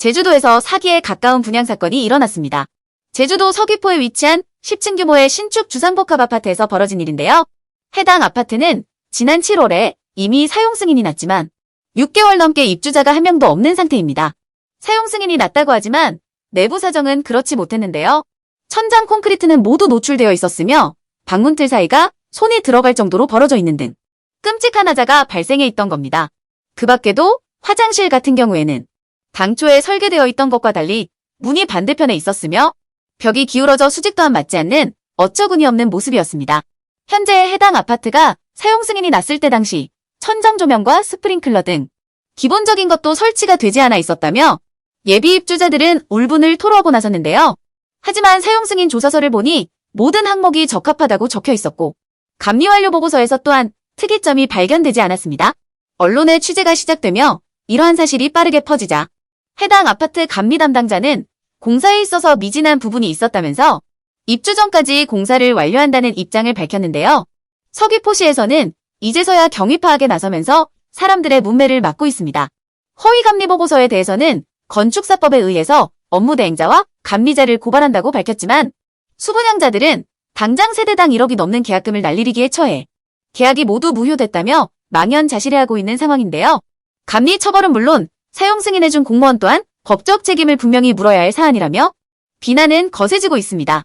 제주도에서 사기에 가까운 분양 사건이 일어났습니다. 제주도 서귀포에 위치한 10층 규모의 신축 주상복합 아파트에서 벌어진 일인데요. 해당 아파트는 지난 7월에 이미 사용 승인이 났지만 6개월 넘게 입주자가 한 명도 없는 상태입니다. 사용 승인이 났다고 하지만 내부 사정은 그렇지 못했는데요. 천장 콘크리트는 모두 노출되어 있었으며 방문틀 사이가 손이 들어갈 정도로 벌어져 있는 등 끔찍한 하자가 발생해 있던 겁니다. 그 밖에도 화장실 같은 경우에는 당초에 설계되어 있던 것과 달리 문이 반대편에 있었으며 벽이 기울어져 수직 또한 맞지 않는 어처구니 없는 모습이었습니다. 현재 해당 아파트가 사용 승인이 났을 때 당시 천장 조명과 스프링클러 등 기본적인 것도 설치가 되지 않아 있었다며 예비 입주자들은 울분을 토로하고 나섰는데요. 하지만 사용 승인 조사서를 보니 모든 항목이 적합하다고 적혀 있었고 감리 완료 보고서에서 또한 특이점이 발견되지 않았습니다. 언론의 취재가 시작되며 이러한 사실이 빠르게 퍼지자 해당 아파트 감리 담당자는 공사에 있어서 미진한 부분이 있었다면서 입주 전까지 공사를 완료한다는 입장을 밝혔는데요. 서귀포시에서는 이제서야 경위 파악에 나서면서 사람들의 문매를 막고 있습니다. 허위 감리 보고서에 대해서는 건축사법에 의해서 업무 대행자와 감리자를 고발한다고 밝혔지만 수분양자들은 당장 세대당 1억이 넘는 계약금을 날리기에 처해 계약이 모두 무효됐다며 망연자실해하고 있는 상황인데요. 감리 처벌은 물론 사용 승인해준 공무원 또한 법적 책임을 분명히 물어야 할 사안이라며 비난은 거세지고 있습니다.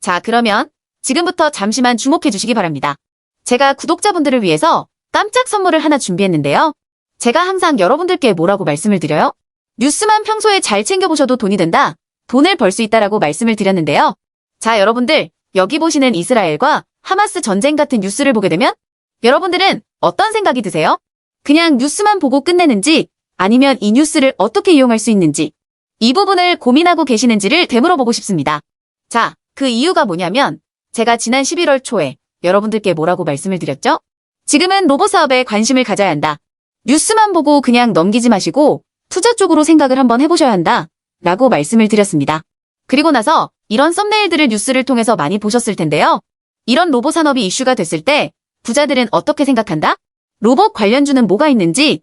자, 그러면 지금부터 잠시만 주목해 주시기 바랍니다. 제가 구독자분들을 위해서 깜짝 선물을 하나 준비했는데요. 제가 항상 여러분들께 뭐라고 말씀을 드려요? 뉴스만 평소에 잘 챙겨보셔도 돈이 된다. 돈을 벌 수 있다라고 말씀을 드렸는데요. 자, 여러분들, 여기 보시는 이스라엘과 하마스 전쟁 같은 뉴스를 보게 되면 여러분들은 어떤 생각이 드세요? 그냥 뉴스만 보고 끝내는지 아니면 이 뉴스를 어떻게 이용할 수 있는지 이 부분을 고민하고 계시는지를 되물어보고 싶습니다. 자, 그 이유가 뭐냐면 제가 지난 11월 초에 여러분들께 뭐라고 말씀을 드렸죠? 지금은 로봇 사업에 관심을 가져야 한다. 뉴스만 보고 그냥 넘기지 마시고 투자 쪽으로 생각을 한번 해보셔야 한다. 라고 말씀을 드렸습니다. 그리고 나서 이런 썸네일들을 뉴스를 통해서 많이 보셨을 텐데요. 이런 로봇 산업이 이슈가 됐을 때 부자들은 어떻게 생각한다? 로봇 관련주는 뭐가 있는지,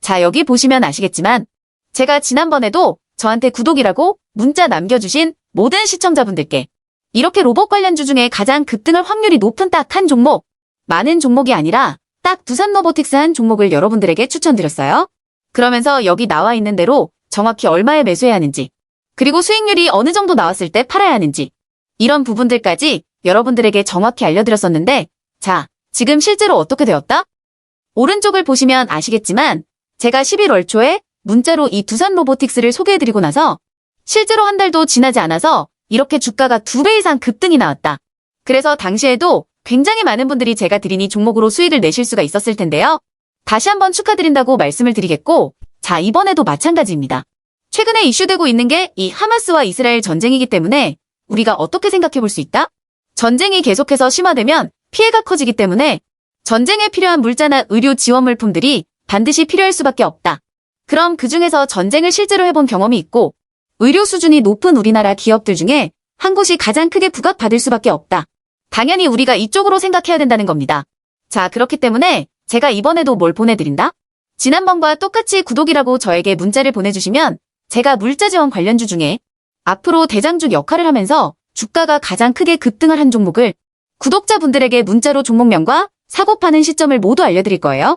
자, 여기 보시면 아시겠지만, 제가 지난번에도 저한테 구독이라고 문자 남겨주신 모든 시청자분들께 이렇게 로봇 관련주 중에 가장 급등할 확률이 높은 딱 한 종목, 많은 종목이 아니라 딱 두산 로보틱스 한 종목을 여러분들에게 추천드렸어요. 그러면서 여기 나와 있는 대로 정확히 얼마에 매수해야 하는지, 그리고 수익률이 어느 정도 나왔을 때 팔아야 하는지, 이런 부분들까지 여러분들에게 정확히 알려드렸었는데, 자, 지금 실제로 어떻게 되었다? 오른쪽을 보시면 아시겠지만, 제가 11월 초에 문자로 이 두산 로보틱스를 소개해드리고 나서, 실제로 한 달도 지나지 않아서 이렇게 주가가 두 배 이상 급등이 나왔다. 그래서 당시에도 굉장히 많은 분들이 제가 드린 이 종목으로 수익을 내실 수가 있었을 텐데요. 다시 한번 축하드린다고 말씀을 드리겠고, 자, 이번에도 마찬가지입니다. 최근에 이슈되고 있는 게 이 하마스와 이스라엘 전쟁이기 때문에 우리가 어떻게 생각해 볼 수 있다? 전쟁이 계속해서 심화되면 피해가 커지기 때문에 전쟁에 필요한 물자나 의료 지원 물품들이 반드시 필요할 수밖에 없다. 그럼 그 중에서 전쟁을 실제로 해본 경험이 있고 의료 수준이 높은 우리나라 기업들 중에 한 곳이 가장 크게 부각받을 수밖에 없다. 당연히 우리가 이쪽으로 생각해야 된다는 겁니다. 자, 그렇기 때문에 제가 이번에도 뭘 보내드린다? 지난번과 똑같이 구독이라고 저에게 문자를 보내주시면 제가 물자 지원 관련주 중에 앞으로 대장주 역할을 하면서 주가가 가장 크게 급등을 한 종목을 구독자분들에게 문자로 종목명과 사고 파는 시점을 모두 알려드릴 거예요.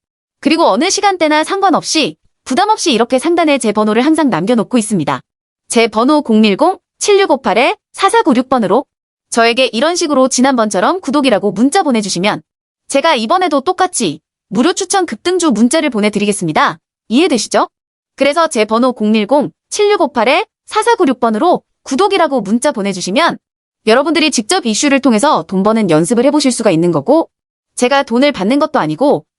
그리고 어느 시간대나 상관없이 부담 없이 이렇게 상단에 제 번호를 항상 남겨놓고 있습니다. 제 번호 7658-4496번으로 저에게 이런 식으로 지난번처럼 구독이라고 문자 보내주시면 제가 이번에도 똑같이 무료 추천 급등주 문자를 보내드리겠습니다. 이해되시죠? 그래서 제 번호 010-7658-4496번으로 구독이라고 문자 보내주시면 여러분들이 직접 이슈를 통해서 돈 버는 연습을 해보실 수가 있는 거고 제가 돈을 받는 것도 아니고